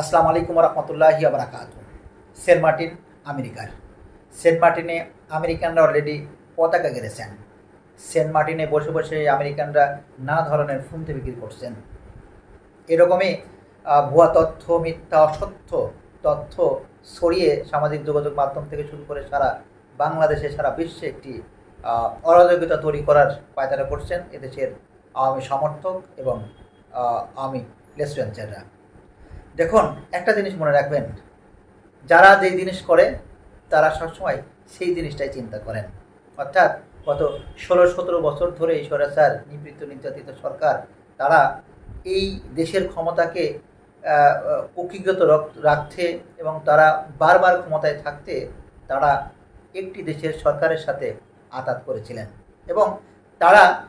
আসসালামু আলাইকুম রহমতুল্লাহি আবরাকাত সেন্ট মার্টিন, আমেরিকার। সেন্ট মার্টিনে আমেরিকানরা অলরেডি পতাকা গেড়েছেন। সেন্ট মার্টিনে বসে বসে আমেরিকানরা নানা ধরনের ফুমতে বিক্রি করছেন। এরকমই ভুয়া তথ্য, মিথ্যা, অসত্য তথ্য ছড়িয়ে সামাজিক যোগাযোগ মাধ্যম থেকে শুরু করে সারা বাংলাদেশে, সারা বিশ্বে একটি অরাজকতা তৈরি করার পায়তারা করছেন এদেশের আওয়ামী সমর্থক এবং আওয়ামী লেসপেন্সাররা দেখুন, একটা জিনিস মনে রাখবেন। যারা যেই জিনিস করে, তারা সবসময় সেই জিনিসটাই চিন্তা করেন। অর্থাৎ গত ষোলো সতেরো বছর ধরে এই নিবৃত্ত নির্যাতিত সরকার, তারা এই দেশের ক্ষমতাকে রক- রাখতে এবং তারা বারবার ক্ষমতায় থাকতে তারা একটি দেশের সরকারের সাথে আতাত করেছিলেন। এবং তারা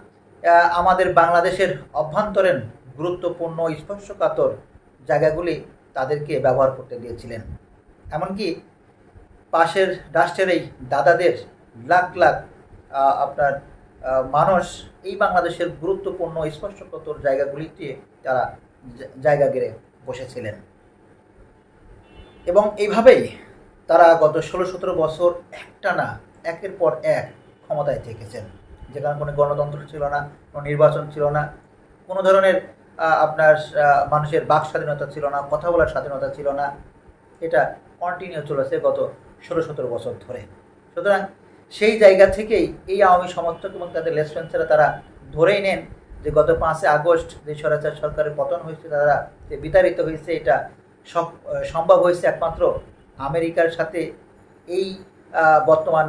আমাদের বাংলাদেশের অভ্যন্তরীণ গুরুত্বপূর্ণ স্পর্শকাতর জায়গাগুলি তাদেরকে ব্যবহার করতে দিয়েছিলেন। এমনকি পাশের রাষ্ট্রের এই দাদাদের লাখ লাখ আপনার মানুষ এই বাংলাদেশের গুরুত্বপূর্ণ স্পর্শকাতর জায়গাগুলিতে তারা জায়গা গেড়ে বসেছিলেন। এবং এইভাবেই তারা গত ষোলো সতেরো বছর একটানা একের পর এক ক্ষমতায় থেকেছেন। যেখানে কোনো গণতন্ত্র ছিল না, কোনো নির্বাচন ছিল না, কোনো ধরনের আপনার মানুষের বাক স্বাধীনতা ছিল না, কথা বলার স্বাধীনতা ছিল না। এটা কন্টিনিউ চলেছে গত ষোলো সতেরো বছর ধরে। সুতরাং সেই জায়গা থেকেই এই আওয়ামী সমর্থক এবং তাদের লেসপেন্সাররা তারা ধরেই নেন যে গত পাঁচই আগস্ট যে স্বরাচার সরকারের পতন হয়েছে, তারা যে বিতাড়িত হয়েছে, এটা সম্ভব হয়েছে একমাত্র আমেরিকার সাথে এই বর্তমান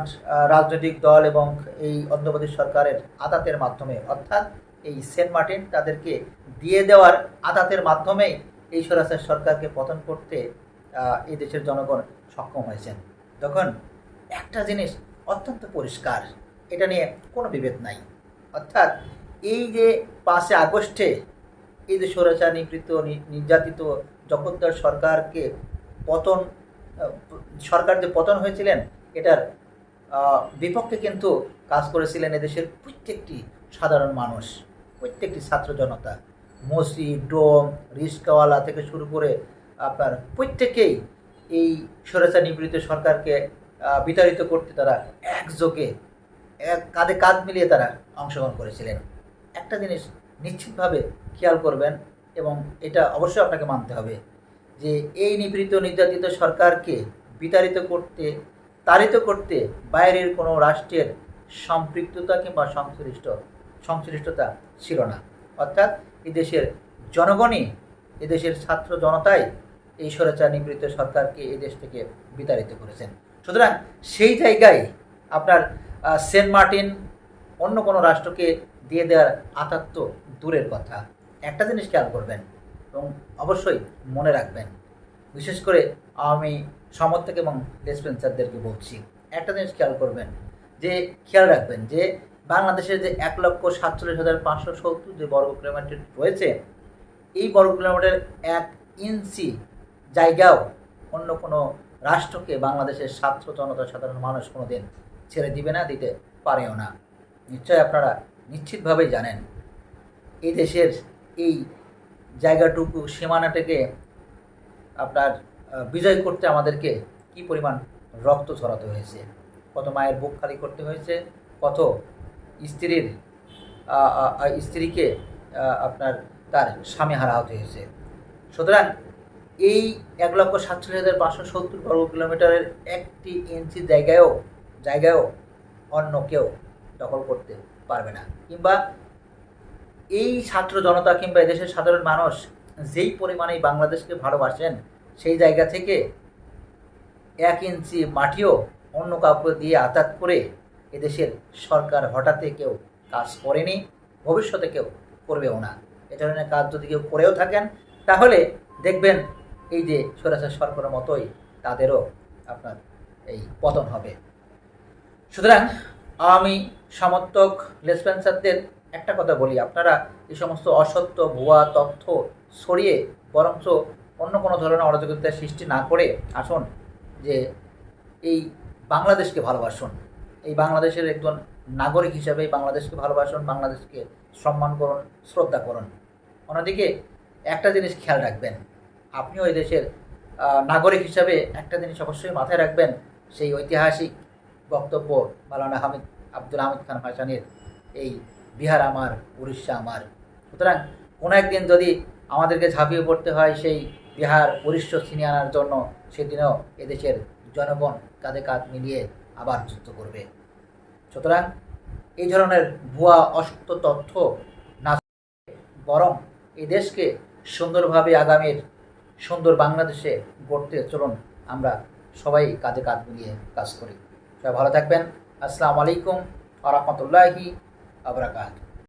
রাজনৈতিক দল এবং এই অন্ধ্রপ্রদেশ সরকারের আদাতের মাধ্যমে। অর্থাৎ এই সেন্ট মার্টিন তাদেরকে দিয়ে দেওয়ার আদাতের মাধ্যমেই এই স্বরাচার সরকারকে পতন করতে এই দেশের জনগণ সক্ষম হয়েছেন। তখন একটা জিনিস অত্যন্ত পরিষ্কার, এটা নিয়ে কোনো বিভেদ নাই। অর্থাৎ এই যে পাঁচে আগস্টে এই যে স্বৈরাচার নিবৃত্ত নির্যাতিত জগদ্দর সরকারকে পতন সরকার যে পতন হয়েছিলেন, এটার বিপক্ষে কিন্তু কাজ করেছিলেন এদেশের প্রত্যেকটি সাধারণ মানুষ, প্রত্যেকটি ছাত্র জনতা। মসজিদ ডোম রিস্কাওয়ালা থেকে শুরু করে আপনার প্রত্যেকেই এই স্বৈরাচার নিবৃত্ত সরকারকে বিতাড়িত করতে তারা একযোগে, এক কাঁধে কাঁধ মিলিয়ে তারা অংশগ্রহণ করেছিলেন। একটা জিনিস নিশ্চিতভাবে খেয়াল করবেন এবং এটা অবশ্যই আপনাকে মানতে হবে যে এই নিপীড়িত, নির্যাতিত সরকারকে বিতাড়িত করতে, তাড়িত করতে বাইরের কোনো রাষ্ট্রের সম্পৃক্ততা কিংবা সংশ্লিষ্ট, সংশ্লিষ্টতা ছিল না। অর্থাৎ এই দেশের জনগণই এদেশের ছাত্র জনতাই এই স্বৈরাচার নিবৃত্ত সরকারকে এই দেশ থেকে বিতাড়িত করেছেন। সুতরাং সেই জায়গায় আপনার সেন্ট মার্টিন অন্য কোনো রাষ্ট্রকে দিয়ে দেওয়ার আতাত্ম দূরের কথা। একটা জিনিস খেয়াল করবেন এবং অবশ্যই মনে রাখবেন, বিশেষ করে আমি সমর্থক এবং ডিসপেন্সারদেরকে বলছি। একটা জিনিস খেয়াল করবেন, যে খেয়াল রাখবেন যে বাংলাদেশের যে এক লক্ষ সাতচল্লিশ হাজার পাঁচশো সত্তর যে বর্গ কিলোমিটার রয়েছে, এই বর্গ কিলোমিটার এক ইঞ্চি জায়গাও অন্য কোনো রাষ্ট্রকে বাংলাদেশের ছাত্র জনতা, সাধারণ মানুষ কোনো দিন ছেড়ে দিবে না, দিতে পারেও না। নিশ্চয় আপনারা নিশ্চিতভাবেই জানেন, এই দেশের এই জায়গাটুকু, সীমানাটাকে আপনার বিজয় করতে আমাদেরকে কি পরিমাণ রক্ত ছড়াতে হয়েছে? কত মায়ের বুক খালি করতে হয়েছে? কত স্ত্রীর স্ত্রীকে আপনার তার স্বামী হারা হতে হয়েছে। সুতরাং এই এক লক্ষ সাতচল্লিশ হাজার পাঁচশো সত্তর বর্গ কিলোমিটারের একটি ইঞ্চি জায়গায়ও জায়গায়ও অন্য কেউ দখল করতে পারবে না। কিংবা এই ছাত্র জনতা কিংবা এদেশের সাধারণ মানুষ যেই পরিমাণে বাংলাদেশকে ভালোবাসেন, সেই জায়গা থেকে এক ইঞ্চি মাটিও অন্য কাউকে দিয়ে আঘাত করে এদেশের সরকার হঠাৎই কেউ কাজ করেনি, ভবিষ্যতে কেউ করবেও না। এ ধরনের কাজ যদি কেউ করেও থাকেন, তাহলে দেখবেন এই যে স্বৈরাচার সরকারের মতোই তাদেরও আপনার এই পতন হবে। সুতরাং আমি সমর্থক লেসপেন্সারদের একটা কথা বলি, আপনারা এই সমস্ত অসত্য, ভুয়া তথ্য ছড়িয়ে বরঞ্চ অন্য কোনো ধরনের অরাজকতার সৃষ্টি না করে আসুন, যে এই বাংলাদেশকে ভালোবাসুন। এই বাংলাদেশের একজন নাগরিক হিসাবে বাংলাদেশকে ভালোবাসুন, বাংলাদেশকে সম্মান করুন, শ্রদ্ধা করুন। অন্যদিকে একটা জিনিস খেয়াল রাখবেন, আপনিও এই দেশের নাগরিক হিসাবে একটা জিনিস অবশ্যই মাথায় রাখবেন, সেই ঐতিহাসিক বক্তব্য মালানা হামিদ আব্দুল হামিদ খান ভাসানির এই, বিহার আমার, উড়িষ্যা আমার। সুতরাং কোনো একদিন যদি আমাদেরকে ঝাঁপিয়ে পড়তে হয় সেই বিহার, উড়িষ্যা ছিনিয়ে আনার জন্য, সেদিনও এদেশের জনগণ কাঁধে কাঁধ মিলিয়ে আবার যুদ্ধ করবে। সুতরাং এই ধরনের ভুয়া, অসত্য তথ্য না বরং এই দেশকে সুন্দরভাবে আগামীর সুন্দর বাংলাদেশে গড়তে চলুন আমরা সবাই কাজে কাজ মিলিয়ে কাজ করি। সবাই ভালো থাকবেন। আসসালামু আলাইকুম আ রহমতুল্লাহি আবরাকাত